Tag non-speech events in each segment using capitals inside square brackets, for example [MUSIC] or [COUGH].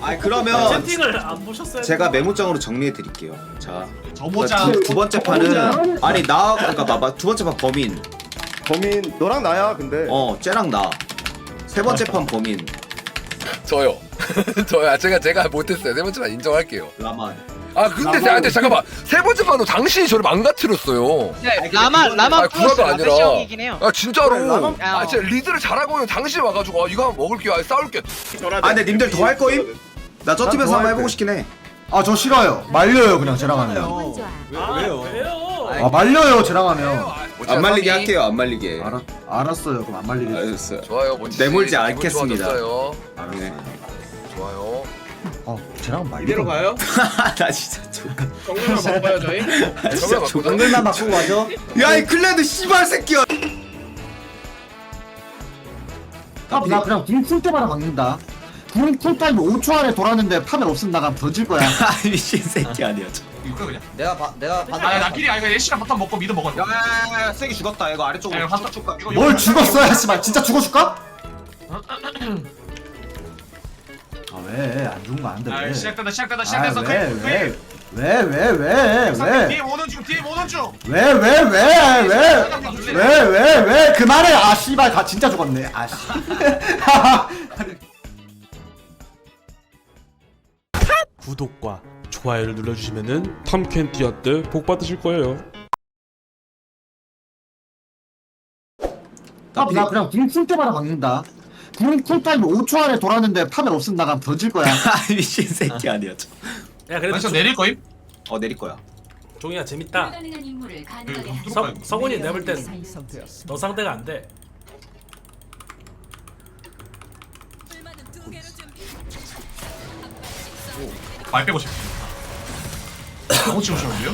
아 그러면 채팅을 안 보셨어요? 제가 메모장으로 정리해 드릴게요. 자, 저보자 두, 두 번째 판은 아니 나 그러니까 봐봐 두 번째 판 범인 범인 너랑 나야 근데 어 쟤랑 나 세 번째 판 범인 저요. [LAUGHS] 저요. 아, 제가 제가 못했어요. 세 번째만 인정할게요. 라만 아 근데 자, 근데 잠깐만 세 번째 판도 당신이 저를 망가뜨렸어요. 네, 나만 나만 아 플러스 구라가 아니라. 해요. 아 진짜로. 아 진짜 리드를 잘하고 있는 당신이 와가지고 아, 이거 한번 먹을게요. 아, 싸울게. 아 근데 님들 더 할 거임? 나 저 팀에서 더 한번 할 해보고 때. 싶긴 해 아 저 싫어요. 말려요 그냥 쟤랑 하면. 아, 왜요? 왜요? 아 말려요 쟤랑 하면. 안 말리게 할게요 안 말리게 알았 알았어요. 그럼 안 말리게. 알았어요 좋아요. 내몰지 않겠습니다. 좋아졌어요. 네. 좋아요. 아 쟤랑 말려. 이대로 가요? [LAUGHS] 나 진짜 좋다 정면만 [LAUGHS] 바꿔요 저희? 아, 진짜 정글만 바꾸고 가죠. 야이 클레드 씨발 새끼야 아, 나 그냥 궁풀 때마다 박는다. 궁풀 타임 5초 안에 돌았는데 파면 없음 나가면 던질 거야. [LAUGHS] 아 미친 새끼 아니야 저. 이거 그냥. 내가 봐 내가 아니 나끼리 아니 그냥 애쉬랑 바텀 먹고 미드 먹어. 야야야야 세기 죽었다. 이거 아래쪽으로 야, 쭉 가. 이거 뭘 죽었어야 씨발. 진짜 죽어줄까? [CLEARS THROAT] 아 왜? 안 죽은 거 아는데 아 왜? 시작된다 시작된다 시작됐어. 아 왜 왜 왜 왜 왜? 왜 왜? 뒤에 오는 중 뒤에 오는 중. 왜? 왜? 왜? 왜? 왜 왜? 왜? 그만해. 아 씨발 다 진짜 죽었네. 아 씨 [LAUGHS] 구독과 좋아요를 눌러주시면은 탐켄티아 때 복 받으실 거예요. 아, 나 그냥 궁풀 때마다 박는다 궁풀 타임 5초 안에 돌았는데 파면 없음 나가면 던질 거야 [LAUGHS] 아 미친 새끼 아니야 저. 야 그래도 조- 내릴 거임? 어 내릴 거야 종이야 재밌다. 불가능한 임무를 가능하게 네, 하죠. 성 성훈이 내볼 땐 너 상대가 안 돼. 말 빼고 싶어 너무 치고 싶은데요?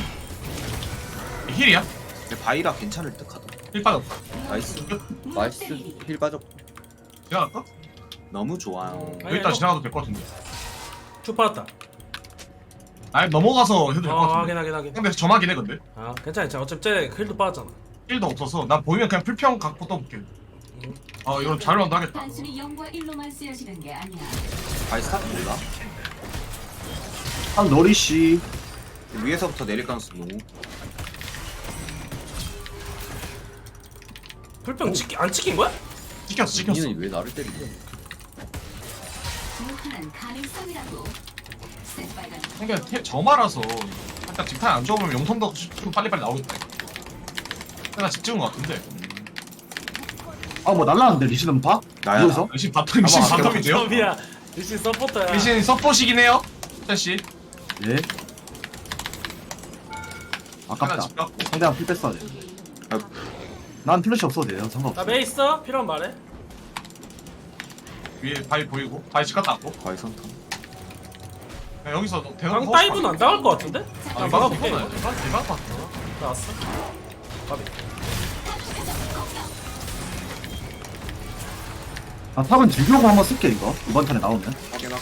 힐이야? 근데 바이라 괜찮을 듯 하다 힐 빠졌다 나이스 나이스 힐 빠져 지나갈까? 너무 좋아요 아니, 너- 지나가도 될 것 같은데 쭉 받았다. 아니 넘어가서 해도 될것어 같은데 확인 확인 확인. 근데 점하긴 해 근데 아 괜찮아 괜찮아. 어차피 쟤 힐도 빠졌잖아. 힐도 없어서 난 보이면 그냥 풀평 갖고 떠볼게 아 이건 자료만도 하겠다 단순히 0과 1로만 쓰여지는 게 아니야. 바이 스타트 몰라? 아 노리씨 위에서부터 내릴 가능성 너무 풀병 찍기 안 찍힌 거야? 찍혔어 찍혔어 왜 나를 때리냐 무한한 가능성이라고. 새빨간 그러니까 태- 점알아서 약간 집탄 안 좋으면 용턴도 좀 빨리빨리 나오겠다 내가 집 찍은 것 같은데 아 뭐 날라왔는데 리시는 파? 나야? 리신 바텀 리신 아마 바텀인데요? 리신 서포터야. 리신 서포시긴 해요 씨 예 하나 아깝다 집 상대방 풀 뺐어야 돼. 난 플래시 없어도 돼요. 상관없어. 나메 있어? 필요한 말해. 위에 바위 보이고 바위 집 갔다 왔고 바이 선턴 그냥 여기서 너 대놓고 강 다이브는 안 당할 것 같은데? 아 나 막아볼게 막아볼게. 대박 봤어 나왔어. 가비. 아 탑은 즐겨고 한번 쓸게 이거. 이번 턴에 나오면. 확인하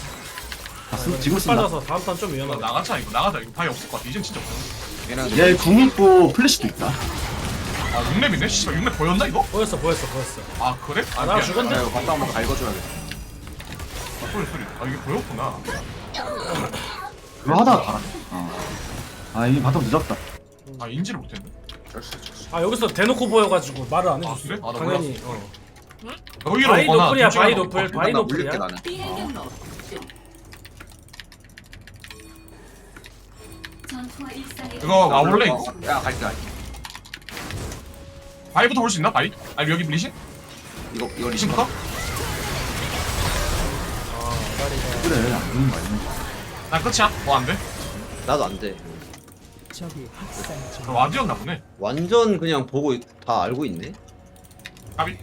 다 쓰, 지금 쓴다. 빨라서 다음 턴좀나 위험하다. 나가자 이거 나가자 이거 바위 없을 것 같아 이젠 진짜 없어 얘는 얘궁 있고 플래시도 있다. 아 6렙이네? 씨발 6렙 보였나 이거? 보였어 보였어 보였어. 아 그래? 아, 나 죽었네. 아 이거 갔다 한번 갈궈줘야겠다 아, 소리 소리 아 이게 보였구나 그거 하다가 가라. 어. 아 이게 바텀 늦었다. 아 인지를 못했네 아 여기서 대놓고 보여가지고 말을 안 해줬어. 아, 그래? 아, 나 당연히. 어. 여기로 바이 오거나 노플이야, 둘 중에 바이 하나 노플. 바이 나 노플이야. 물릴게 나는 비행경로. 전투와 일상의 이거 와볼래 이거? 어, 야 갈게 갈게 바위부터 볼 수 있나? 바위? 아니 여기 리신? 이거 이거 리신 리신부터? 그래 안 죽는 거 아니야. 난 끝이야 뭐 안돼? 나도 안돼 그럼 와드였나 보네 완전 그냥 보고 다 알고 있네 까비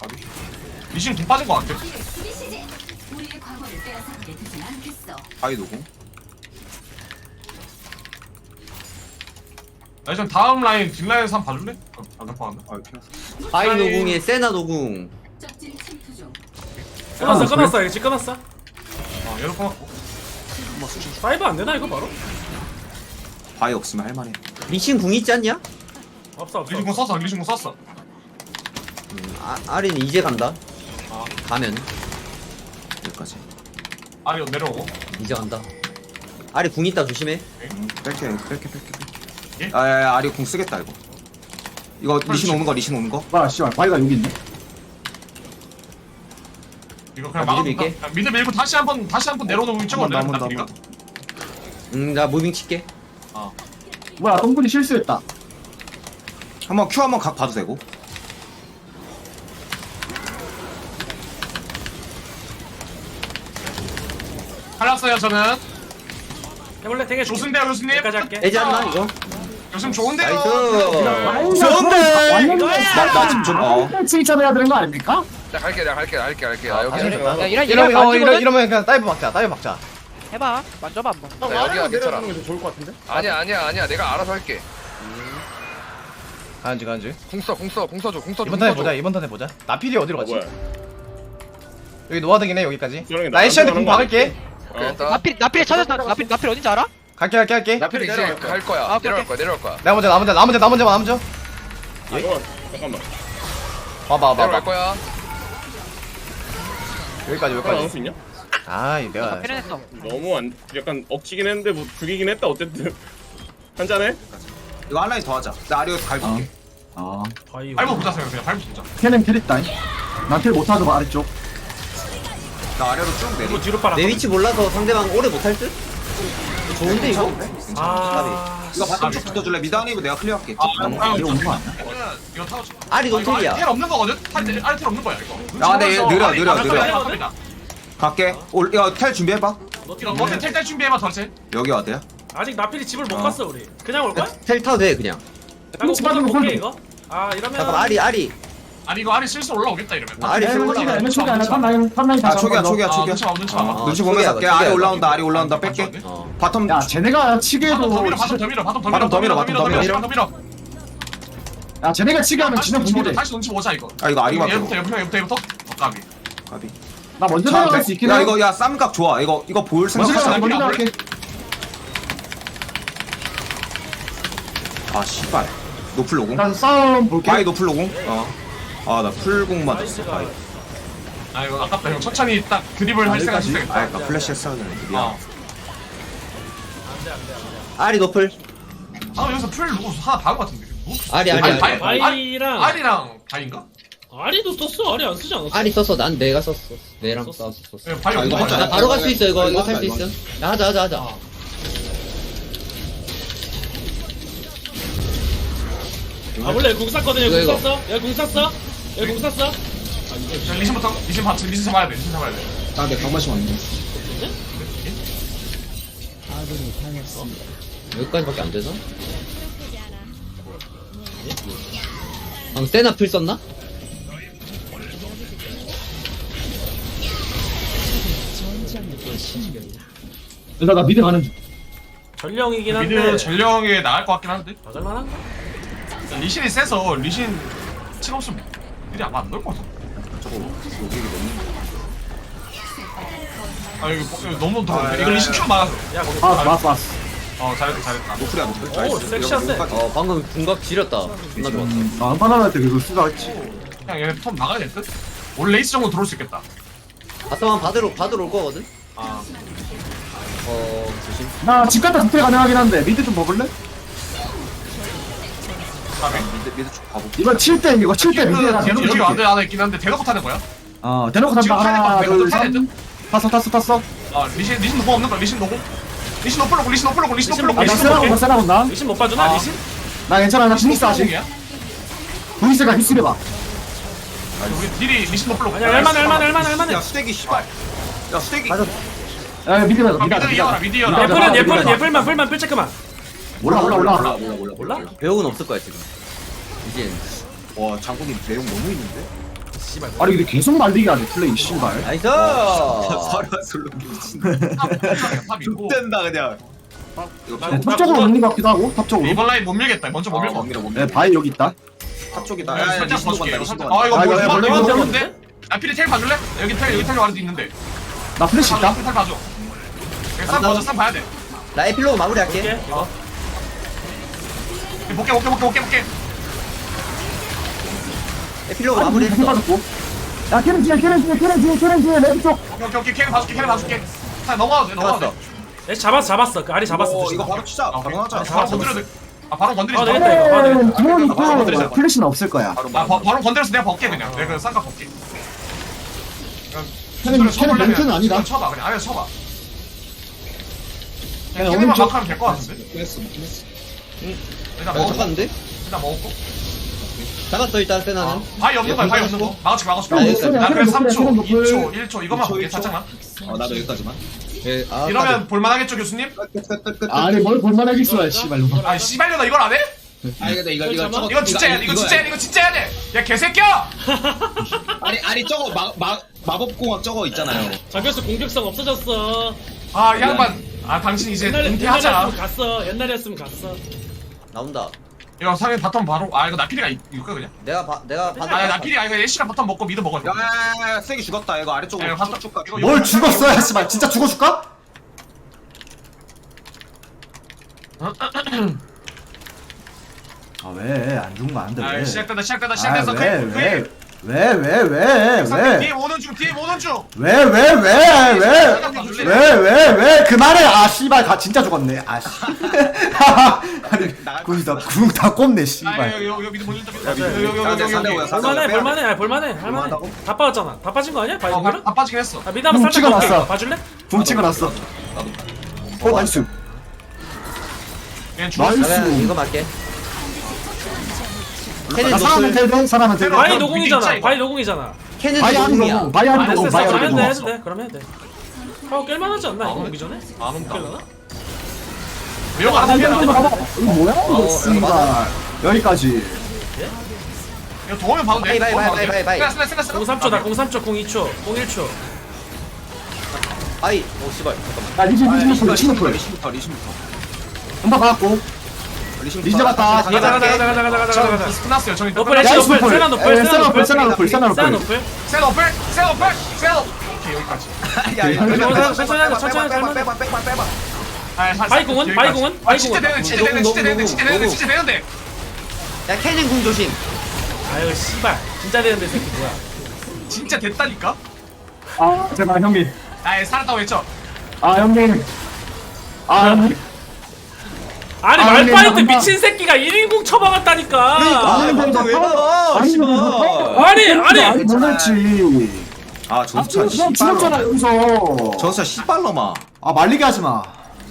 까비 리신 돈 빠진 거 같아. 바이 노공 나 이제 다음 라인 뒷라인에서 한번 봐줄래? 어, 안 갖고 왔나? 아 피났어 바이. 노궁에 세나 노궁 적진 침투 중. 끊었어 아, 끊었어 이거 집 끊었어. 아 얘로 꺼놨고 다이브 안 되나 이거 바로? 바이 없으면 할만해 리신 궁 있지 않냐? 없어 없어. 리신 공 썼어 리신 공 썼어 음, 아, 아린 이제 간다 아. 가면 여기까지 아니 내려오고 이제 간다 아리 궁 있다 조심해 뺄게 뺄게 뺄게 예? 뺄게 아야야 아리 궁 쓰겠다 이거. 이거 리신 오는 거 리신 오는 거? 와 씨발 바위가 여기 있네. 이거 그냥 아, 막아 미드 밀게. 미드 밀고 다시 한번 다시 한번 내려오는 쪽으로 한번 더, 내려온다 한번 더, 우리가 응나 무빙 칠게. 뭐야 똥분이 실수했다. 한번 큐 한번 각 봐도 되고. 갈랐어요 저는. 해볼래? 되게. 좋은데요 교수님. 여기까지 할게. 애지 않나 이거? 교수님 좋은데요? 나이스. 좋은데. 나나 지금 좀어. 칭찬해야 되는 거 아닙니까? 나 갈게 내가 갈게 나 갈게 갈게 나 여기 야, 이런 이러면 이러면 어, 이러, 이러 이러면 그냥 다이브 막자 다이브 막자. 해봐. 만져봐 한번. 나 여기가 괜찮아. 좋을 것 같은데? 아니야 아니야 아니야. 내가 알아서 할게. 가는지 가는지. 궁써 궁써 궁써줘 궁써줘 이번 턴에 보자 이번 턴에 보자. 나필이 어디로 갔지? 여기 노아드긴 해 여기까지. 나 애쉬한테 공 박을게. 오케이 일단 나필 나필에 찾았다. 나필 나필 어딘지 알아? 갈게 갈게 갈게. 나필 이제 갈 거야. 아, 내려갈. 거야 내려갈 거야. 나 먼저 나 먼저 나 먼저 나 먼저 나 먼저. 잠깐만. 와봐 와봐 내려갈 와봐 거야. 여기까지 나올 여기까지. 수 있냐? 아이 내가 필요했어. 너무 안 약간 억지긴 했는데 뭐 죽이긴 했다 어쨌든. [LAUGHS] 한 잔해? 이거 한 라인 더 하자. 나 아리 갈게. 아 밟고 보자 세요 그냥. 밟고 보자. 캐는 캐릭다. 난캐 못하죠 아래쪽. 나 아래로 쭉 내리 이거 뒤로 빨아. 내 위치 몰라서 상대방 오래 못할 듯? 좋은데 이거? 아 이거 바텀 쭉 붙어줄래 미드하니브 내가 클리어할게 아, 아, 이거 온거 아니야? 이거 타워 아리 이거 노틸이야 텔 없는 거거든? 텔 아래 텔 없는 거야 이거 아, 근데 얘 느려, 느려, 느려. 느려 갈게 올 이거 텔 준비해봐 이거 먼저 텔텔 준비해봐 전체 여기 어디야? 아직 나필이 집을 못 어. 갔어 우리 그냥 올 거야? 텔 타도 돼 그냥 나 이거 집안으로 볼게 홀드. 이거 아 이러면 잠깐 아리 아리 아니 이거 아래 실수 올라오겠다 이러면. 아, 아리 초기 올라가 초기 아니야 탑라인 탑라인 아 다시 초기야 한번 초기야 아 초기야. 눈치 봐 눈치 봐 어. 눈치 보면서 할게 초기야, 아리 초기야. 올라온다 아리 올라온다 뺄게. 어 바텀 야 쟤네가 치기에도 바텀 더 밀어 바텀 더 밀어 바텀 더 밀어 바텀 더 밀어, 바텀 더 밀어. 더 밀어. 야 쟤네가 치기 하면 다시 진영 눈치 보자 다시 눈치 보자 이거. 아 이거 아리밖에 얘부터 얘부터 얘부터 얘부터? 어 까비. 가비. 나 먼저 자, 들어갈 수 있긴 야 해 이거 야 쌈각 좋아. 이거 이거 볼 생각 먼저 먼저 들어갈게 먼저 들어갈게. 들어갈게 아 씨발. 노플 로공 난 싸움 볼게. 바이 노플 로공 어 아나 풀공 맞았어. 바이 아 이거 아깝다. 형 천천히 딱 드립을 할 생각 여기까지? 아 그니까 플래시 했어야 되는데 미안. 어. 아리 노플 아 여기서 풀 누구 하나 다은 것 같은데. 뭐? 아리 아리 아니, 아리. 바이- 바이랑. 아리랑 바인가? 아리도 썼어. 아리 안 쓰지 않았어? 아리 썼어. 난 내가 썼어. 내랑 썼어. 썼어. 예, 바이 아, 없는 이거 거 맞아. 나 바로 갈 수 있어. 이거 이거 이거 탈수 이거 있어. 야 하자 하자 하자. 아. 원래 여기 궁 쐈거든 여기 이거, 궁 쐈어? 여기 궁 쐈어 여기 궁 쐈어? 자, 리신부터 리신 봐 리신 잡아야 돼 리신 잡아야 돼. 나내 강마시 왔네 여기까지밖에 안 되나? 방금 세나 필 썼나? 일단 나 미드 가는 중. 전령이긴 한데 미드 전령에 나갈 것 같긴 한데. 막을만한가? 리신이 세서 리신 칠 없으면 미리 아마 안 넣을 것 같아. 저거 로직이 너무 아 이거, 뭐- 이거 너무 더운데 이거 리신 큐 막아서. 야 거기 봤어 봤어 봤어. 어 잘했다 잘했다. 노플 오. 섹시한데? 어 방금 궁각 지렸다. 존나 좋았다. 음, 나 한판 할때 그거 쓰다 했지. 그냥 얘네 턴 막아야 될 듯? 올 레이스 정도 들어올 수 있겠다. 바텀만 받으러 받으러 올 거거든? 아. 어 조심. 나 집 갔다 집회 가능하긴 한데 미드 좀 먹을래? 다음에 미드 미드 쭉 가보 이거 7대 이거 7대 미드에 뒤에 뒤에 가 안돼 안에 있긴 한데 대놓고 타는 거야? 어 대놓고 지금 단다 하나 타야 될것 같아. 둘 타야 셋. 탔어 탔어 탔어. 아 리신 리신 노고 없는 거야 리신 노고 리신 노플 로고 리신 노플 로고 리신 노플 로고 아 나 리신 세나 노플 본다 세나 본다. 리신 못 봐주나 아. 리신? 나 괜찮아 나 주닉스 아직. 야? 주닉스가 히스해봐. 우리 딜이 리신 노플 로고. 아니야 할만해 할만해 할만해 할만해 야 수대기 씨발. 야 수대기 맞아. 야 미드 가자 아, 미드 이어라 미드 이어라. 예플은 가자. 예플만 풀만 풀체크만 몰라 몰라 몰라. 몰라 몰라 몰라 몰라? 배역은 없을 거야 지금. 이젠 와 장군님 내용 너무 있는데? 아니 근데 계속 말리기 하네 플레이 씨발. 나이스! 솔로 미친 탑 [LAUGHS] 있고. 된다 그냥. 이거 나- 네, 탑 쪽으로 오는 것 같기도 하고 탑 쪽으로. 이번 라인 못 밀겠다. 먼저 못못 밀고 밀어 못네 밀어. 바이 여기 있다. 탑 쪽이다. 야, 야야 살짝 리신도 봐줄게. 간다 이거 리신도 살짝 간다 아 이거 아, 뭐 이거 이거 원래 이거 좋은데? 나 피리 텔 봐줄래? 여기 텔 여기 텔 와르도 있는데. 나 플래시 있다. 텔 봐줘. 쌈 먼저 쌈 봐야 돼. 나 에필로그 마무리할게. 이거 볼게 볼게 볼게 볼게 볼게 에필로그 아니 마무리 했어 맞았고 야 캐런 뒤에 캐런 뒤에 캐런 뒤에 캐런 뒤에 레드 쪽 오케이 오케이 오케이 캐리 봐줄게 캐리 봐줄게 자 넘어가도 돼 넘어가도 잡았어. 돼애 잡았어 잡았어 그 아리 잡았어 어. 이거 바로 치자. 아, 바로 오케이. 하자. 아, 바로 건드려도 돼. 아 바로 건드리지 아, 마. 되겠다, 이거. 아, 되겠다. 네, 구멍 바로 건드리자. 있고 플래시는 없을 거야. 바로 아 바, 바로 건드려서 내가 벗게 그냥 내가 그 쌍가 벗게 걔는- 걔는 멘트는 아니다. 쳐봐 그냥 아예 쳐봐 그냥 걔네만 오른쪽- 막 하면 될것 같은데 했어 했어 일단 야 먹었고. 잡았는데? 일단 먹었고. 잡았어 일단 세나는. 바위 없는 거야 바위 없는 거. 막아줄게 막아줄게. 아, 여기까지. 나 그래 그래, 3초 그래, 그래. 2초. 1초 이거만 2초, 볼게 1초. 살짝만. 어 나도 여기까지만. 예, 아, 이러면 볼만하겠죠 교수님? 아니 뭘 볼만하겠어 씨발로. 아 씨발려나 이걸 안 해? 아니 근데 이거 이거 저거 이거 진짜 해야 돼 이거 진짜 해야 돼 이거 진짜 해야 돼야 개새끼야! [LAUGHS] 아니 아니 저거 마마 마법공학 저거 있잖아요. 잡혔어 공격성 없어졌어. 아이 양반. 아 당신 이제 옛날에 은퇴하자. 옛날이었으면 갔어. 옛날이었으면 갔어 나온다 이거 상현 바텀 바로 아 이거 나필이가 이- 이거 그냥 내가 바, 내가 받아 나필이 아 이거 애쉬랑 바텀 먹고 미드 먹어 이거 야야야 세게 죽었다. 이거 야, 아래쪽으로 이거 바텀 쭉쭉 가. 이거 뭘 이거 죽었어 야 씨발 진짜 죽어줄까? [CLEARS THROAT] 아 왜 안 죽으면 안 돼? 아 왜? 시작된다 시작된다 아, 시작됐어 왜, 그- 그- 왜, 왜, 왜, 왜, 상대 왜, 뒤에 오는 중 뒤에 오는 중 왜, 왜, 왜, 왜, 왜, 왜, 왜, 그만해! 아, 씨발, 다 진짜 죽었네. 아, 씨. [LAUGHS] [LAUGHS] 아니, 궁이 다, 궁다 꼽네, 아 씨발. 여기 여기 여기 미드 몰린다 미드 맞아. 여기 여기 여기 상대, 여기 상대 여기 오야, 상대. 볼만해 볼만해 아 볼만해 할만해 볼만하다고? 다 빠졌잖아 다 빠진 거 아니야? 바이 어, 공격은? 다 빠지긴 했어 아 미드 한번 뭉 살짝 볼게 찍어놨어. 봐줄래? 궁 찍어놨어. 어, 나이스. 얘는 죽었어 나이스. 맞게 나 사람은 텔든, 사람은 텔든. 바이 아, 노공이잖아 바이 노공이잖아 캐는 바이 안 노공이야 노공, 바이 아안 노공, 바이 안 그럼 해도 돼 노공. 해도 돼 그럼 해도 돼 파워 깰만하지 않나 이거 오기 전에? 안 온다 깰라나? 안 아, 봐봐. 이거 뭐야? 이거 어, 씨발. 맞아. 여기까지. 이거 도우면 봐도 돼 바이, 바이, 바이, 바이, 바이. 스나 스나 스나 공 3초다 공 3초 공 2초 공 1초 아이 오 씨발 잠깐만 나 리신, 리신 풀, 리신 리시부터 풀. 리시부터 리시부터. 음파 받았고. 리시부터. 리신 잡았다. 가자 가자 가자 가자 가자 가자 가자 저 끝났어요 저기 노플 끝났어요. 애쉬 나이스 노플 풀. 세나 노플 에, 세나 세나 노플, 노플 세나 노플, 세나 세나 노플. 노플 셋 오플 셋 오플 셋 오플 오케이 여기까지 야, 야, 천천히 하자, 천천히 하자, 천천히 하자, 빼봐, 빼봐, 빼봐, 빼봐. 아, 사- 바이 공은? 여기까지. 바이 공은? 아 진짜 공은? 되는데 진짜 되는데 진짜 되는데 진짜 되는데 진짜 되는데 야 캐는 궁 조심 아유 씨발 진짜 되는데 새끼 뭐야 진짜 됐다니까 아, 제발, 형님. 아 살았다고 했죠 아, 형님. 아, 형님. 아니 아, 근데 말파이트 한번- 미친 새끼가 1인공 쳐박았다니까 아니, 아, 근데 왜 나- 봐, 아니, 씨발. 아니, 아니. 아, 아, 전차 그냥 죽었잖아, 씨발로. 여기서. 전차 씨발로마. 아, 말리게 하지 마.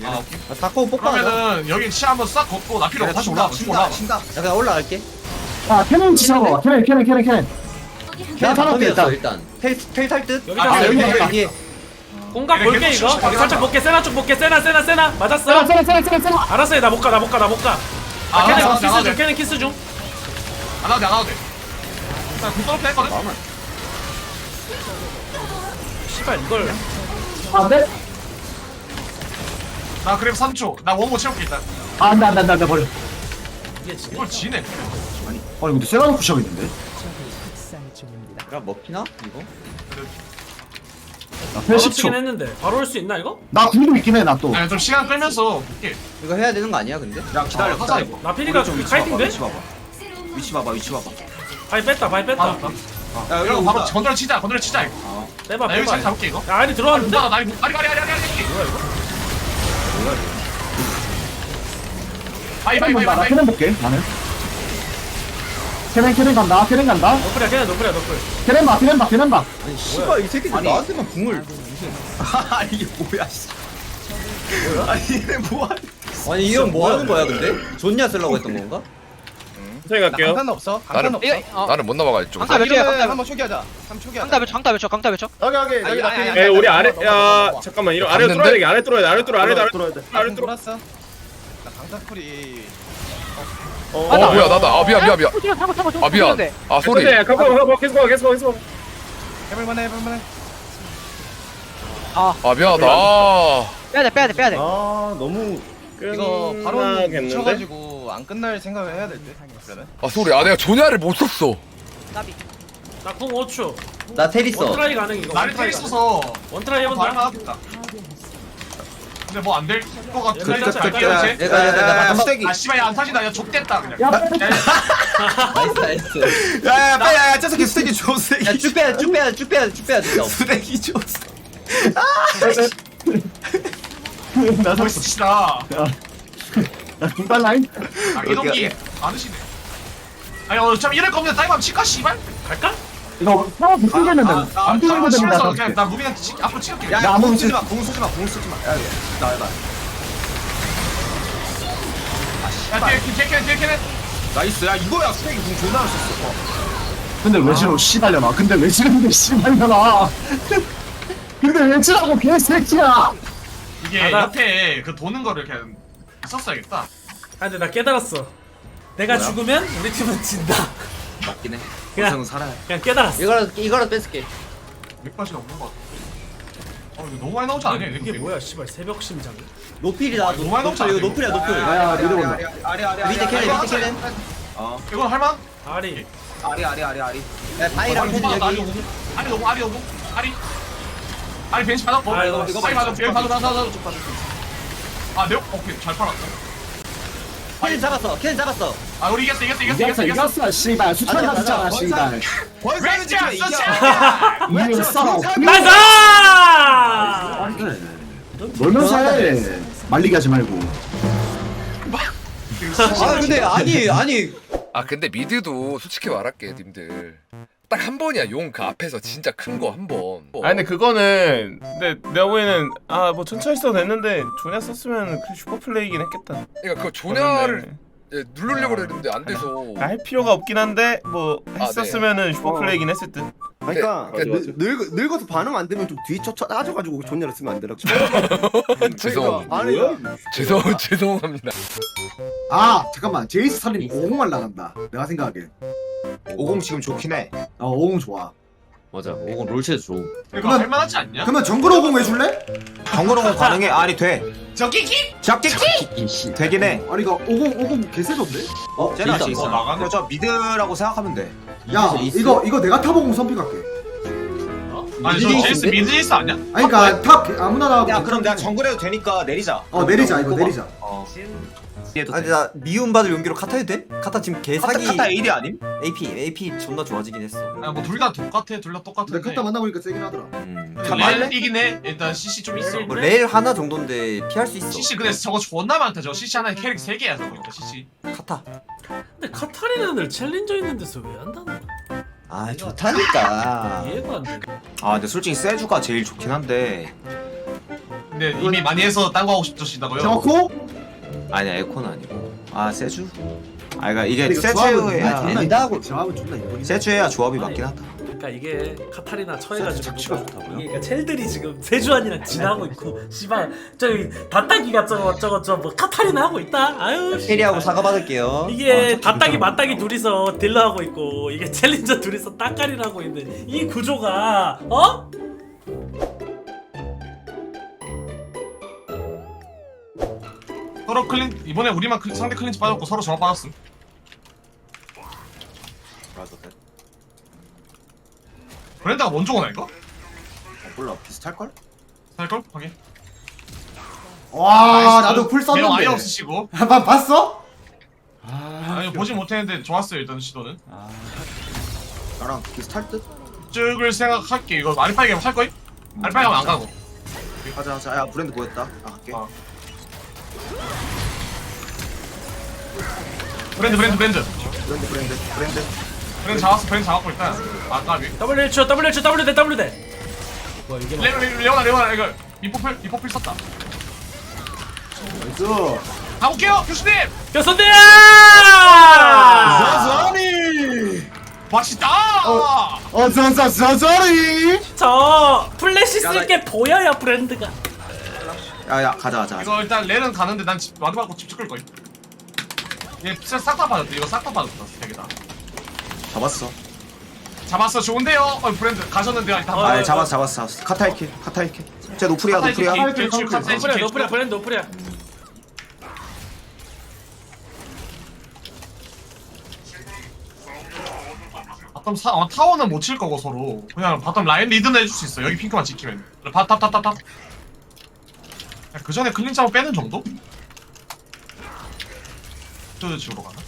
아 오케이. 아, 다코 뽑아가자. 야 그러면은 여기 치 한번 싹 걷고 나 필요 없고 다시 올라가 다시 올라가. 신다. 그냥 올라갈게. 아, 캐논 치자고. 캐논, 캐논, 캐논. 거기 내가 살았대, 일단. 일단 텔 탈듯? 여기다 아, 여기 여기, 여기 공각 볼게 계속 이거. 여기 살짝 볼게 세나 쪽 볼게. 세나 세나 세나. 맞았어? 세나, 세나, 세나, 세나. 알았어 나 못 가 나 못 가 나 못가. 아, 아 캐넨 나가도 돼, 키스 나가도 중 돼. 캐넨 키스 중. 안 와도 돼안 와도 돼. 나궁 떨어뜨려 했거든? 씨발 이걸. 아, 네? 나 그래프 3초 나 원고 채울게 일단 아, 안 돼, 안 돼, 안 돼, 안 돼, 버려. 이게 지금 이걸 지네 아니, 근데 세나 놓고 시작했는데? 야 먹히나 이거? 나 바로 80초. 치긴 했는데 바로 올 수 있나 이거? 나 궁도 있긴 해, 나 또. 아니 좀 시간 끌면서 볼게 이거 해야 되는 거 아니야 근데? 야, 기다려, 어, 기다려. 이거. 나필이가 우리 좀 위치 돼? 위치 봐봐. 위치 봐봐, 위치 봐봐. 바이 뺐다 바이 뺐다 받았다 야, 여기 이거 바로. 건드려 치자 건드려 치자 이거 빼봐 나 여기 자리 빼봐 잡을게 이거 야 아니 들어왔는데? 나 나리 아리 아리 아리 아리 아리 뭐야 이거? 바이 바이 바이 나 바이 캐논 볼게, 나는. 캐논, 캐논 간다, 캐논 간다. 너플이야 캐넨 너플이야 너플 캐논 봐, 캐논 봐, 캐논 봐. 아니 씨발 이 새끼들 아니. 나한테만 궁을 아니, 이게 뭐야, [LAUGHS] 씨. 아니, 얘네 뭐하는 아니 이 형 뭐 하는 거야 근데? 존냐 쓰려고 했던 건가? 천천히 갈게요. 없어? 나는 이거 어. 나는 못 넘어가 이쪽. 강타 몇 초야? 강타 한번 초기하자. 3초기하자. 강타 몇 초, 강타 몇 초, 강타 몇 초? 여기 여기 여기 나에 예, 우리 아래 야 잠깐만 이러 아래 뚫어야 돼 아래 뚫어야 돼 아래 뚫어 아래 뚫어 아래 뚫어 아래 뚫어. 돌았어. 나 강타풀이 어 뭐야 나다. 아 미안 미안 미안. 타고 타고 타고 아 미안. 아 소리. 그래 가봐 가봐 계속 가 계속 가 계속 가. 해볼만해 해볼만해. 아 미안하다. 아. 빼야 돼 빼야 돼 빼야 돼. 아, 너무. 이거 바로 끝나겠는데? 묻혀가지고 안 끝날 생각을 해야 될 듯 그러면 아 소리. 아 내가 조냐를 못 썼어. 나궁 5초 나텔 있어 원트라이 가능 이거 원트라이 텔 가능 있어서 원트라이 한번 해본다 할만하겠다 근데 뭐 안 될 것 같아 끝, 끝, 끝, 잘 끝. 끼워지? 내가 내가 내가 야, 수대기. 아 씨발 야안 타진다 야 족됐다 그냥 야, 나이스 나이스 야, 야, 빼, 야, 야, 저 새끼 수대기 줘, 수대기. 야쭉 빼야 쭉 빼야 쭉 빼야 쭉 빼야 진짜 수대기 줘. 나 거기 있읍시다. 나 군발 라인 아, 이동기 많으시네. 아니 어차피 이럴 거면 다이브 치까 씨발. 갈까? 이거 파워 붙이겠는데 아, 아, 안 뛰는 거 됩니다 그냥 나 무빙한테 치- 앞으로 치울게. 야, 나 아무 문제- 쓰지 마, 공 쓰지 마, 공 쓰지 마. 야, 나 해봐. 야 뒤에 뒤에 캐 뒤에 캐. 나이스. 야, 이거야. 수행이 공 존나 할수 있어. 어. 근데 왜 지러 씨발려나 근데 왜 지르는데 씨발려나 [LAUGHS] 근데 왜 지라고 개새끼야 이게 아, 나- 옆에 그 도는 거를 이렇게 썼어야겠다. 아 근데 나 깨달았어. 내가 뭐야? 죽으면 우리 팀은 진다. 맞긴 해. 그냥- 고생은 살아야 돼. 그냥 깨달았어. 이거라도 이거라도 뺏을게 맥바지가 없는 것 같아. 어 이거 너무 많이 나오지 않냐? 이게 뭐야 씨발 새벽 심장. 노필이다 아, 너무 많이 노필 넘쳐요, 이거 이거. 노필이야 노필 야야 미드 온다 아리, 아리, 아리, 아리, 밑에 아리, 캐넨 아리, 밑에 캐넨 어. 이건 할만? 아리. 아리, 아리, 아리, 아리. 야 다이랑 펜 아리 여기 오고 아리 오고 아리 오고 아리 아리 벤치 받았고. 아, 이거- 이거 아리 봐줘. 받았고 여기 받았고 받았고 아. 내가 오케이 잘 팔았어. 캔 잡았어 캔 잡았어. 아 우리 이겼어 이겼어 이겼어 이겼어 이겼어. 이겼어. 이겼어 씨발. 수천 맞아, 가지잖아 맞아. 씨발. 지금 왼쪽 이겨. 서치야. 이겼어 나이스! 놀면서 해. 말리게 하지 말고. 아 근데 아니 아니. 아 근데 미드도 솔직히 말할게 님들 딱 한 번이야 용 그 앞에서 진짜 큰 거 한번. 아 근데 그거는 근데 내가 보기에는 아 뭐 천천히 써도 됐는데 조냐 썼으면 그 슈퍼 플레이긴 했겠다. 그러니까 그 조냐를 예, 누르려고 그랬는데 안 돼서. 아, 할 필요가 없긴 한데 뭐 아, 했었으면은 슈퍼 플레이긴 했을 듯. 그러니까 네, 그러니까 늙, 늙, 늙어서 반응 안 되면 좀 뒤에 쳐쳐 따져가지고 존냐를 쓰면 안 되라고. [LAUGHS] 죄송합니다. 아니 죄송 죄송합니다. 아 잠깐만. 제이스 살림 50만 나간다. 내가 생각하기엔 50 지금 좋긴 해. 어50 좋아 맞아 이건 롤체도 좋 이거 할만하지 않냐? 그러면 정글 50 해줄래? 정글홍은 가능해. 아니, 돼. 저기 기. 적기기! 되긴 해. 아니 이거 50 50 개세던데? 어, 쟤나 진짜 지금 어, 나가네. 저 미드라고 생각하면 돼. 야 있어. 이거 이거 내가 타보고 선픽할게 아니 저 미드 제이스 미드 제이스 아니야? 아니 그니까 탑 아무나 나 야, 그럼 내가 정글 해도 되니까 내리자. 어 내리자 이거 내리자 어. 얘도 아니 돼. 나 미움받을 용기로 카타 해도 돼? 카타 지금 카타, 개사기 카타 1이 아님? AP AP 존나 좋아지긴 했어 아뭐 둘 다 똑같아 둘 다 근데 똑같은데. 카타 만나보니까 세긴 하더라 음. 레일 이긴 해. 일단 CC 좀 있어. 뭐 레일 하나 정도인데 피할 수 있어 CC 근데 저거 존나 많다. 저 CC 하나에 캐릭 3 개야 저거. 일단 CC. 카타 근데 카타리나는 챌린저 있는 데서 왜 한다는 거야? 아 좋다니까 이해가 안 돼. 아, 근데 솔직히 세주가 제일 좋긴 한데. 근데 이미 많이 해서 딴 거 하고 싶으시다고요? 저코? 아니야, 에코는 아니고. 아, 세주? 아, 그러니까 이게 이거 조합은 세주해야. 존나 엔다하고 조합은 존나 이쁘긴 세주해야 조합이 맞긴 하다. 그러니까 이게 카타리나 처해가지고 잡치가 좋다고요? 이게 그러니까 첼들이 지금 세주안이랑 지나고 있고 씨발 저기 다따기가 저거 저거 저뭐 카타리나 하고 있다. 아유 씨. 캐리하고 사과 받을게요 이게 다따기 맞따기 둘이서 딜러 하고 있고 이게 챌린저 둘이서 따까리를 하고 있는 이 구조가 어? 서로 클린 이번에 우리만 클- 상대 클린치 빠졌고 서로 정화 빠졌음. 맞아, 돼. 브랜드가 먼저 오나 이거? 몰라, 비슷할걸? 살걸? 확인. 와 나도 풀 내용 아예 썼는데 없으시고. [LAUGHS] 한번 봤어? 아니 보진 못했는데 좋았어요 일단 시도는. 나랑 비슷할 듯? 쭉을 생각할게. 이거 아리파이게 할 거임? 아리파이 하면 안 가고. 가자, 가자. 야, 브랜드 보였다. 아, 갈게. 어. 브랜드 브랜드 브랜드. 브랜드, 브랜드, 브랜드. 브랜드 잡았어 브랜드 잡았고 일단. 아 까비. W1초 W1초 W 대 W 대. 뭐 이게 뭐레 레- 레오나 레오나 이거 미포필 미포필 썼다. 나이스 가볼게요 교수님. 교선대야! 자자리 맛있다. 어 자자 자자리 저 플래시 야, 나- 쓸게 보여요 브랜드가. 야, 야, 가자, 가자. 이거 일단 레는 가는데 난 집, 받고 집중 끌 거임. 얘 진짜 싹다 빠졌다. 이거 싹다 빠졌다. 세 개 다. 잡았어. 잡았어. 좋은데요. 어, 브랜드 가셨는데요. 일단. 어, 아, 잡았어, 잡았어, 잡았어. 카타이킬, 카타이킬. 쟤 노프리야, 노프리야. 카타이킬, 킬 카타이킬. 노프리야 노프리야 브랜드 노프리야. 바텀 사, 어, 타워는 못 칠 거고 서로. 그냥 바텀 라인 리드는 해줄 수 있어. 여기 핑크만 지키면. 바탑 탑 탑 탑. 아, 그 전에 클린차고 빼는 정도? 저저 지으러 가나?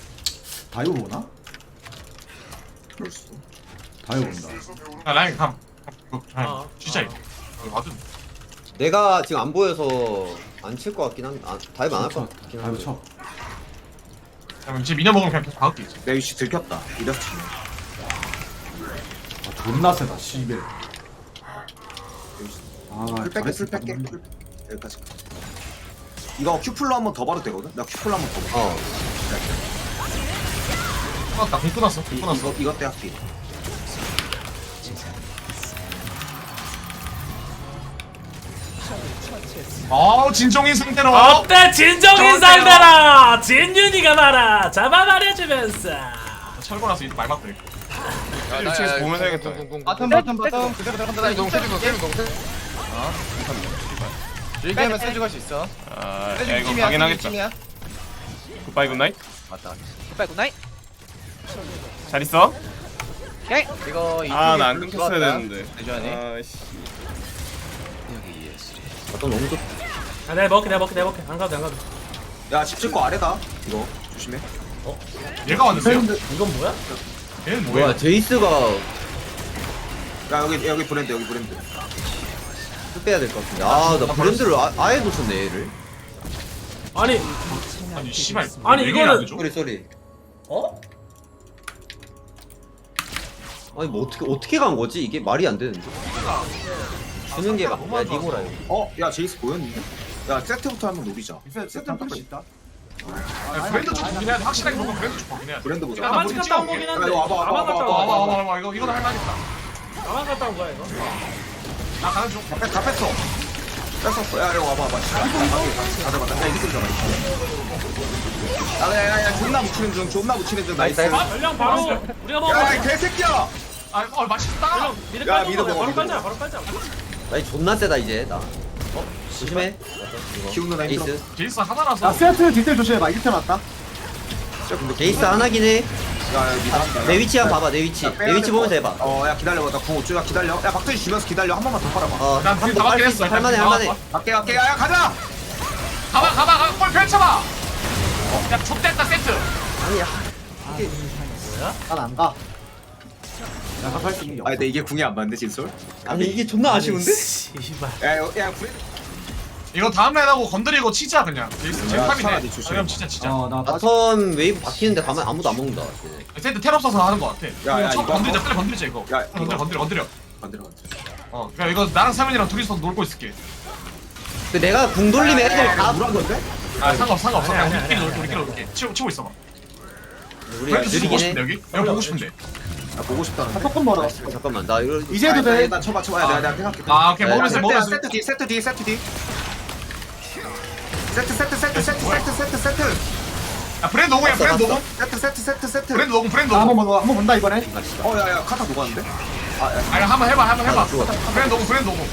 다이브 보나? 그럴 수도. 다이브 본다. 아 라인 감. 어, 아, 진짜 아. 이거. 맞은. 내가 지금 안 보여서 안 칠 것 같긴 한데 아, 다이브 안 할 쳐. 같긴 다이브 쳐. 그럼 이제 미녀 먹으면 그냥 계속 가을게 이제. 내 위치 들켰다. 이렇게 치네. 아, 존나 세다, 씨발. 아, 잘했어, 풀 뺄게, 풀 뺄게. 여기까지. 이거 큐플로 한 번 더 봐도 되거든? 나 큐플로 한 번 더 봐. 어. 끝났다. 공 끝났어. 공 이거, 끝났어. 이거, 이거 때 할게. 아 진정인 상대로. 어때 진정인 상대라 진윤이가 말아 잡아말해주면서 철거 나서 이제 말 바꿔. 야, 나 이쪽에서 보면 해야겠다. 바텀 바텀 바텀. 그대로 들어간다. 나 이거 세리고 세리고. 아, 감사합니다. 얘기하면 빼야 돼. 세주 갈수 있어. 아, 야, 이거 확인 하겠다. 굿바이 굿나잇. 맞다. 빨리 굿나잇 잘 있어? 오케이 이거 아나안 끊겼어야 되는데. 세주 안에. 아이씨. 어떤 너무 좋. 아, 내가 먹게 내가 먹게 내가 먹게 안 가도 안 가도 야, 집 짓고 아래다. 이거 조심해. 어? 얘가 왔는데? 이건 뭐야? 얘는 뭐야? 제이스가 야, 여기 여기 브랜드 여기 브랜드. 빼야 될 것 같은데. 아나 브랜드를 아, 아예 놓쳤네 얘를. 아니 아니 씨발 아니, 이거는- 소리 쏘리. 어? 아니 뭐 어떻게 어떻게 간 거지? 이게 말이 안 되는데. 주는 게 맞다 니고라 어? 야 제이스 보였니? 야 세트부터 한번 노리자. 세트는 플래시 있다. 아, 브랜드 좀 보긴 해. 확실하게 뭔가 브랜드 좀 보긴 해. 브랜드 보자. 나 아마- 아만 갔다 온 거긴 한데. 야, 이거 와봐, 와봐, 아만 갔다 온 거야 이거 이거 할만하겠다. 나만 갔다 온 거야 이거? 나가다 뺐어. 뺐었어. 야, 이거 와봐, 와봐. 아, 이거 봐. 야, 야, 존나 붙이는 중, 존나 붙이는 중. 나이스. 아, 전량 바로. 야, 우리가 뭐. 야, 바로. 개새끼야. 아, 어, 맛있다. 미드 야, 미드 먹어. 바로 깔자, 바로 깔자. 나이 존나 세다, 이제. 나. 어? 조심해. 키우는 나이스. 제이스 하나라서. 나 세트 디테일 조심해봐. 1템 왔다. 진짜 근데 게이스 하나긴 해. 야, 야, 미다, 야. 내 위치 한 번 봐봐 내 위치 내 위치 될 보면 돼봐 어, 야, 기다려봐. 나 궁 5초야, 기다려. 야, 박태준 주면서 기다려. 한 번만 더 팔아봐. 어나 지금 할수 했어. 할만해 할만해 갈게, 갈게. 야, 야, 가자! 가봐 가봐 가봐 골 펼쳐봐 어. 야 족됐다 세트 아니야 난안 가. 야, 나갈수 있는 게 아니, 근데 이게 궁이 안 맞네, 진솔? 아니 이게 존나 아쉬운데? 씨발 야, 야, 야, 궁이- 이거 다음 라인 하고 건드리고 치자 그냥. 베이스 제 아, 탑이네. 그럼 진짜 진짜. 어나 바텀 웨이브 바뀌는데 가면 아무도 안 먹는다. 아, 세트 텔 없어서 하는 거 같아. 야, 야, 이거 건드리자 빨리 건드리자 이거. 야, 건드려 이거. 건드려 건드려. 반대로 가자. 어, 그냥 이거 나랑 상현이랑 둘이서 놀고 있을게. 그 내가 궁 돌리면 애들 다 물한 건데? 아, 상관없어 상관없어. 그냥 우리끼리 놀게 우리끼리 놀게. 치고 치고 있어봐. 브랜드 쓰고 싶은데 해. 여기? 여기 보고 싶은데. 아 보고 싶다. 아, 조금 멀어. 잠깐만 나 이거 이제도 돼. 나 쳐봐 쳐봐. 야, 내가 내가 생각해. 아, 오케이. 네. 먹으면서 세트 먹으면서. 세트 뒤 세트 뒤 세트 뒤. 세트 세트 세트 세트 세트 세트 세트. 야 브랜드 오공이야 브랜드 오공 세트 세트 세트 세트. 브랜드 오공 브랜드 오공 한번 한번 본다 이번에 어 야야 카타 녹았는데? 아야. 아니 한번 해봐 한번 해봐. 아, 브랜드 오공 브랜드 오공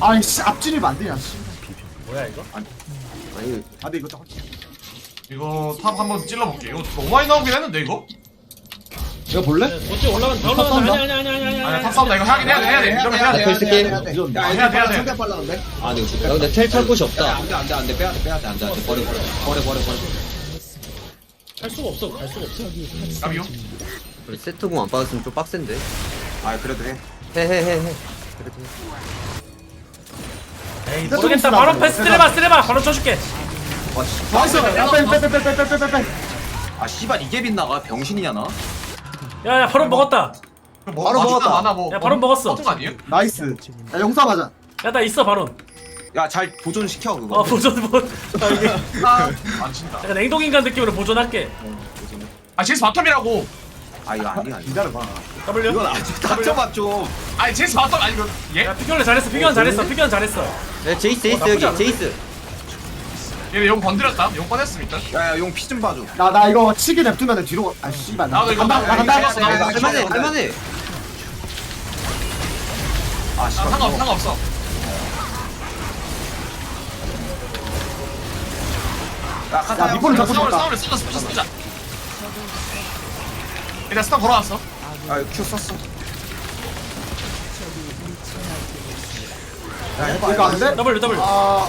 아니 씨 앞질이 안 되냐 씨. 뭐야 이거? 아니. 아 근데 이거 좀 이거 탑 한번 찔러볼게 이거 너무 많이 나오긴 했는데 이거? 내가 볼래? 도치 올라간 다 올라간다. 아니 아니 아니 아니 아니. 아, 싸다 이거 하긴 해야 돼 해야 돼 해야 돼 돼, 돼, 돼, 해야 돼, 해야 돼. 상대 빨라는데? 아 근데 근데 텔탈 곳이 없다. 안돼 안돼 안돼 빼야 돼 빼야 돼 안돼 안돼 버려 버려 버려 버려 버려. 갈 수가 없어. 갈 수가 없어. 까비요? 우리 세트공 안 받았으면 좀 빡센데. 아 그래도 해 해해해해. 그래도 해. 에이 모르겠다. 바로 패스 쓰레마 쓰레마 바로 쳐줄게. 아, 씨, 나이스 아, 빼빼빼빼빼빼빼빼 아, 아 씨발 이게 빗나가 병신이냐 나? 야야 바로 먹었다 뭐, 바로 먹었다. 마나 뭐, 야, 바로 먹었어. 거 아니에요? 나이스. 야 영사 맞아. 야 나 있어 바로 야 잘 보존시켜 그거 어 보존 보 아, 이게 안 친다. 약간 냉동인간 느낌으로 보존할게 아, 제스 바텀이라고. 아 이거 아니야 기다려봐. W 이건 아직 닥쳐봐 좀 아, 제스 바텀 아니 이거 예? 피규어 잘했어 피규어 어, 잘했어 네. 피규어 잘했어 네, 제이스 제이스 여기 제이스 얘용 건드렸다. 용 꺼냈습니다. 야야 용 피 좀 봐줘. 나 나 이거 치기 냅두면 뒤로 가- 아 씨발 나도 이거 간다 나- 나 간다 이거- 아, 나- 나- 알만해 알만해 아 아, 씨발. 상관없어, 상관없어. 야 카타 야, 형. 밑볼을 잡고 싸울, 싶다. 싸울, 쓰자, 쓰자, 쓰자. 일단 스턴 걸어왔어. 아큐 썼어. 야 이거 이거 안 돼? 더블 더블 아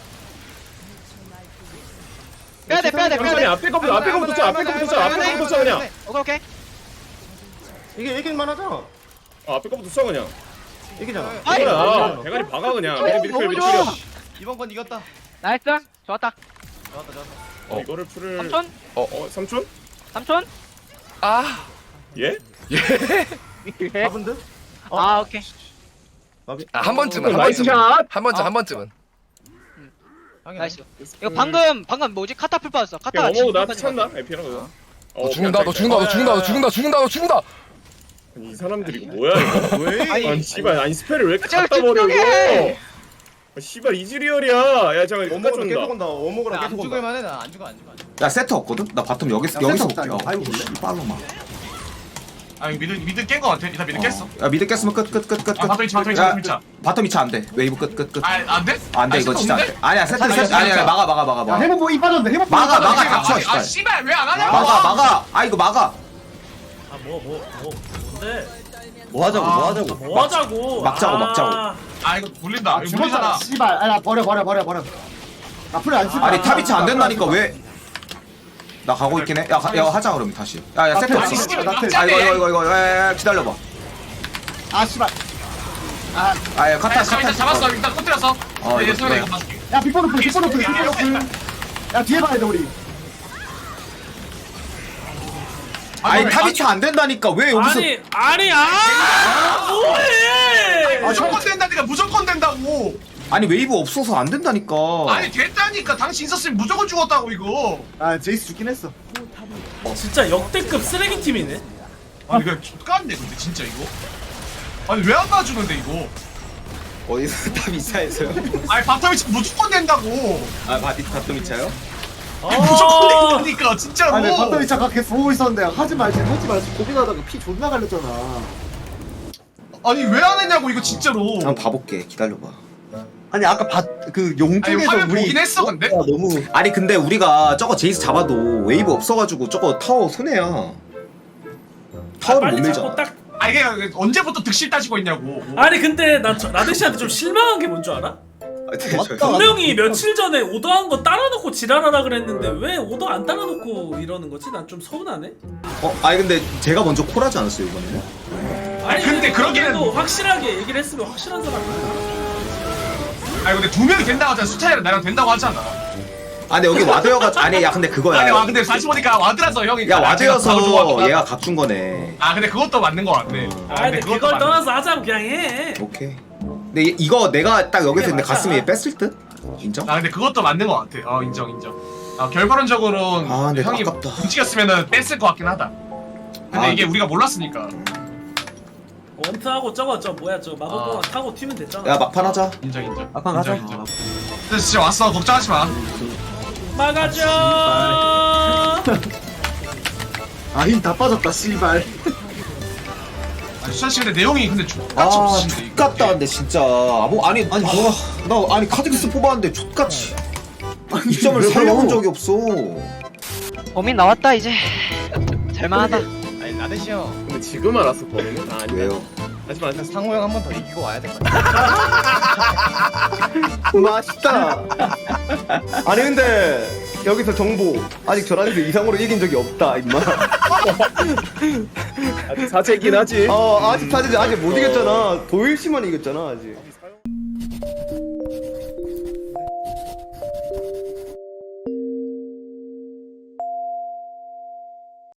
빼야 돼, 빼야 돼, 빼야 돼. 앞에 거부터 앞에 거부터 쳐 앞에 거부터 쳐 앞에 거부터 쳐 그냥 오케이, 오케이. 이게 이길만 하잖아 어, 앞에 거부터 쳐 그냥 이기잖아 아이, 그래 대가리 박아 그냥 어, 미리 미리 너무 좋아. 때려 이번 건 이겼다. 나이스. 좋았다. 좋았다 좋았다. 어, 이거를 풀을 삼촌? 어 삼촌? 삼촌? 아 예? 잡은 듯? 아, 오케이. 아, 한 번쯤은 한 나이스 번쯤은 샷! 한 번쯤 한 번쯤은 나이스. 이거 방금, 방금 뭐지? 카타필 빠졌어. 야 카타 어머 나한테 찬다 에피랑 그거 너 죽는다 너 죽는다 너 죽는다 너 죽는다 죽는다 너 죽는다 아니 이 사람들이 뭐야 이거 왜? 아니 씨발 아니 스펠을 왜 갖다 버려! 이거 아, 씨발 이즈리얼이야 야 잠깐 깎아준다 계속 온다 안 계속 온다 죽을 만 해 나 안 죽어 안 죽어. 안 죽어. 야 세트 없거든? 나 바텀 여기 야, 여기서 세트 없다, 볼게 이거. 아이고, 빨로마 아 미드 미드 깬거 같아. 일단 미드 깼어. 야 미드 깼으면 끝 끝 끝끝 아, 바텀 2차, 바텀 2차, 바텀 2차. 바텀 2차 안 돼 웨이브 끝 끝 끝 아, 안 돼? 안돼 아, 이거 진짜 없는데? 안돼 아니야 세트 아니, 세트 아니야 진짜. 막아 막아 막아 야 막아 해본 뭐이 빠졌는데 해본 막아, 막아. 닥쳐, 아, 씨발. 씨발 왜 안 하냐고. 막아 막아 아 이거 막아 아, 뭐, 뭐, 뭐, 뭔데? 뭐 하자고 뭐 하자고 뭐 하자고? 막자고, 아, 막자고. 아 이거. 아 돌리잖아. 죽었잖아 씨발 아나 버려 버려 버려 버려 나 풀을 안 쓰고 아니 탑 이차 안 된다니까 왜 나 가고 있긴 해야 야, 하자 그러면 다시. 야 야 세트 아, 없어. 씨발, 나아 이거 이거 이거 이거. 야, 야, 야, 기다려봐. 아 씨발. 아야 카타 잡았어, 카타. 잡았어. 일단 터뜨렸어. 어, 이제 이거 맞게. 야 빅보 노플 빅보 노플 빅보 노플. 야 뒤에 봐야 돼 우리. 아니 탑이차 안 된다니까 왜 여기서 아니, 아니, 아! 뭐해! 무조건 된다니까 무조건 된다고. 아니 웨이브 없어서 안 된다니까 아니 됐다니까 당신 있었으면 무조건 죽었다고 이거. 아 제이스 죽긴 했어 진짜 역대급 쓰레기 팀이네. 아니 그냥 X같네 근데 진짜 이거. 아니 왜 안 봐주는데 이거? 어디서 [LAUGHS] 탑이차에서요? 아니 바텀이 무조건 된다고. 아 바디 탑이차요? 무조건 된다니까 진짜로. 아니 바텀이 잠깐 계속 보고 있었는데 하지 말지 하지 말지 고민하다가 피 존나 갈렸잖아 아니 왜 안 했냐고 이거 진짜로. 한번 봐볼게 기다려봐 아니 아까 아니 용중에서 화면 우리 보긴 했어 근데. 너무 아니 근데 우리가 저거 제이스 잡아도 웨이브 없어가지고 저거 타워 손해야 아, 타워를 못 빨리 밀잖아 잡고 딱. 아니 이게 언제부터 득실 따지고 있냐고. 아니, 근데 나 저- 라데 씨한테 좀 실망한 게 뭔 줄 알아? 아, 되게 저- 분명히 며칠 전에 오더한 거 따라놓고 지랄하라 그랬는데 왜 오더 안 따라놓고 이러는 거지? 난 좀 서운하네. 어? 아니 근데 제가 먼저 콜하지 않았어요 이번에는? 아니 근데 그러기에는- 그래도 확실하게 얘기를 했으면 확실한 사람이야. 아니 근데 두 명이 된다고 하잖아. 수차이랑 나랑 된다고 하잖아. 아 근데 여기 와드여가지고 아니 야 근데 그거야 아니 와 근데 다시 보니까 와드라서 형이. 야 와드여서. 얘가 각준 거네 아 근데 그것도 맞는 거 같네. 아 근데 그것도 그걸 맞네. 떠나서 하자고 그냥 해. 오케이 근데 이- 이거 내가 딱 여기서 근데 맞아. 갔으면 얘 뺐을 듯? 인정? 아 근데 그것도 맞는 거 같아. 어 인정 인정. 아 결과론적으로는 아, 근데 형이 아깝다. 움직였으면은 뺐을 것 같긴 하다. 근데 아, 이게 근데- 우리가 몰랐으니까. 원트하고 저거 저 뭐야 저 마법공학 아. 타고 튀면 됐잖아. 야 막판 하자 인정 인정. 막판 가자. 인정, 인정. 근데 진짜 왔어 걱정하지 마. 막아줘. 아 힘 다 빠졌다 씨발 아니 수찬 씨 근데 내용이 근데 족같이 아 없으신데. 이거. 족같다 근데 진짜 아뭐 아니 아니 뭐야 나 아니 카드기스 뽑았는데 족같이 이 점을 살려본 적이 없어 범인 나왔다, 이제. 될만하다. 지금 알았어 범인은? 아 아니다 왜요? 하지마 하지마 상호 형 한 번 더 이기고 와야 될 것 같아. [LAUGHS] 맛있다. 아니 근데 여기서 정보. 아직 저란에서 이상으로 이긴 적이 없다 임마. 아직 사채긴 하지. 어 아직 사실 아직 못 이겼잖아. 도일 씨만 이겼잖아 아직